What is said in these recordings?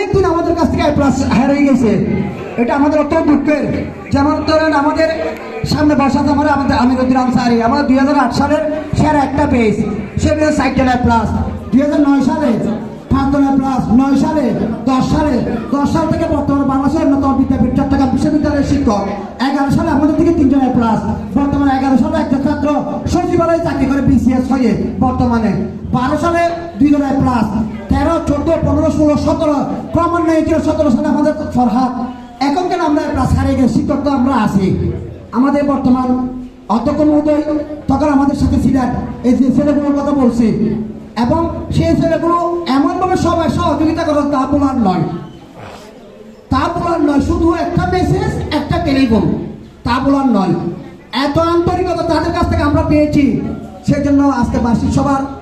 অনেক দিন আমাদের কাছ থেকে প্লাস হারিয়ে গেছে। এটা আমাদের অত্যন্ত দুঃখের। যেমন ধরেন আমাদের সামনে বসাতে আমরা আমাদের আমিরুদ্দিন আনসারি। আমরা দুই হাজার আট সালের সেরা একটা পেজ সে পেজ সাইকেল প্লাস দুই হাজার নয় সালে পাঁচজনের প্লাস নয় সালে দশ সালে। দশ সাল থেকে বর্তমানে বাংলাদেশের অন্যতম বিদ্যাপীঠ চট্টগ্রাম বিশ্ববিদ্যালয়ের শিক্ষক। এগারো সালে আমাদের থেকে তিনজনের প্লাস বর্তমানে এগারো সালে একজন ছাত্র সচিবালয়ে চাকরি করে বিসিএস হয়ে বর্তমানে। বারো সালে দুইজনের প্লাস তেরো, চোদ্দ, পনেরো, ষোলো, সতেরো, ক্রমান্বয়ে ছিল সতেরো সালে আমাদের ফরহাদ। এখন কেন আমরা প্লাস হারিয়ে গেছি? শিক্ষক তো আমরা আছি। আমাদের বর্তমান অধ্যক্ষ মহোদয়, তখন আমাদের সাথে ছিলেন। এই যে ছেলেগুলোর কথা বলছি। এবং সেই ছেলেগুলো এমনভাবে সবাই সহযোগিতা করে তা বলার নয়। তা বলার নয়, শুধু একটা মেসেজ একটা টেলিফোন তা বলার নয়। এত আন্তরিকতা তাদের কাছ থেকে আমরা পেয়েছি। সেজন্য আজকে বার্ষিক সভার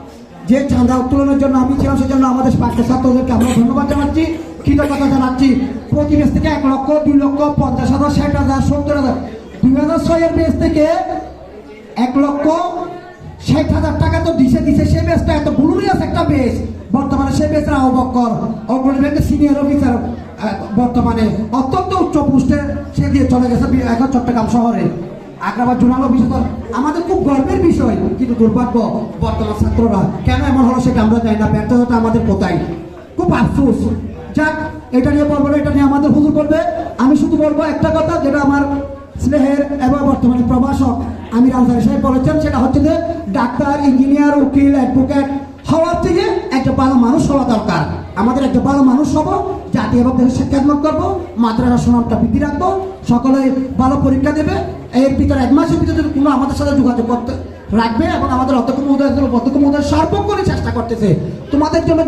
যে চাঁদা উত্তোলনের জন্য আমি ছিলাম, সেজন্য আমাদের পাঁচটা ছাত্রদেরকে আমরা ধন্যবাদ জানাচ্ছি, কৃতজ্ঞতা জানাচ্ছি। প্রতি বেশ থেকে এক লক্ষ, দুই লক্ষ, পঞ্চাশ হাজার, ষাট হাজার, সত্তর হাজার, দুই হাজার ছয়ের বেশ থেকে এক লক্ষ, ষাট হাজার টাকা তো দিছে দিছে সে বেসটা, এত গ্লুরিয়াস একটা বেস। বর্তমানে সে বেসের আহ্বকর অগ্রণী ব্যাংকের সিনিয়র অফিসার বর্তমানে অত্যন্ত উচ্চ পোস্টে সে দিয়ে চলে গেছে এখন চট্টগ্রাম শহরে। আগ্রাবাদ জোনাল অফিসার আমাদের খুব গর্বের বিষয়, কিন্তু দুর্ভাগ্য বর্তমান ছাত্ররা কেন এমন হলো সেটা আমরা জানি না ব্যর্থতা আমাদের কোথায়? খুব আফসোস। যাক, এটা নিয়ে বলব এটা নিয়ে আমাদের হুজুর বলবে। আমি শুধু বলব একটা কথা, যেটা আমার স্নেহের এবং বর্তমানে প্রভাষক আমির আনসারি সাহেব বলেছেন, সেটা হচ্ছে যে ডাক্তার, ইঞ্জিনিয়ার, উকিল, অ্যাডভোকেট হওয়ার থেকে একটা ভালো মানুষ হওয়া দরকার। আমাদের একটা ভালো মানুষ হব জাতি এবং দেশের শিক্ষাত্মক করব, মাদ্রাসা সুনামটা বৃদ্ধি রাখব, সকলে ভালো পরীক্ষা দেবে। এর ভিতরে এক মাসের ভিতরে যদি কোনো আমাদের সাথে যোগাযোগ করতে রাখবে এবং আমাদের অধ্যক্ষ মহোদয় অধ্যক্ষ মহোদয় সর্বক্ষণই চেষ্টা করতেছে। তোমাদের জন্য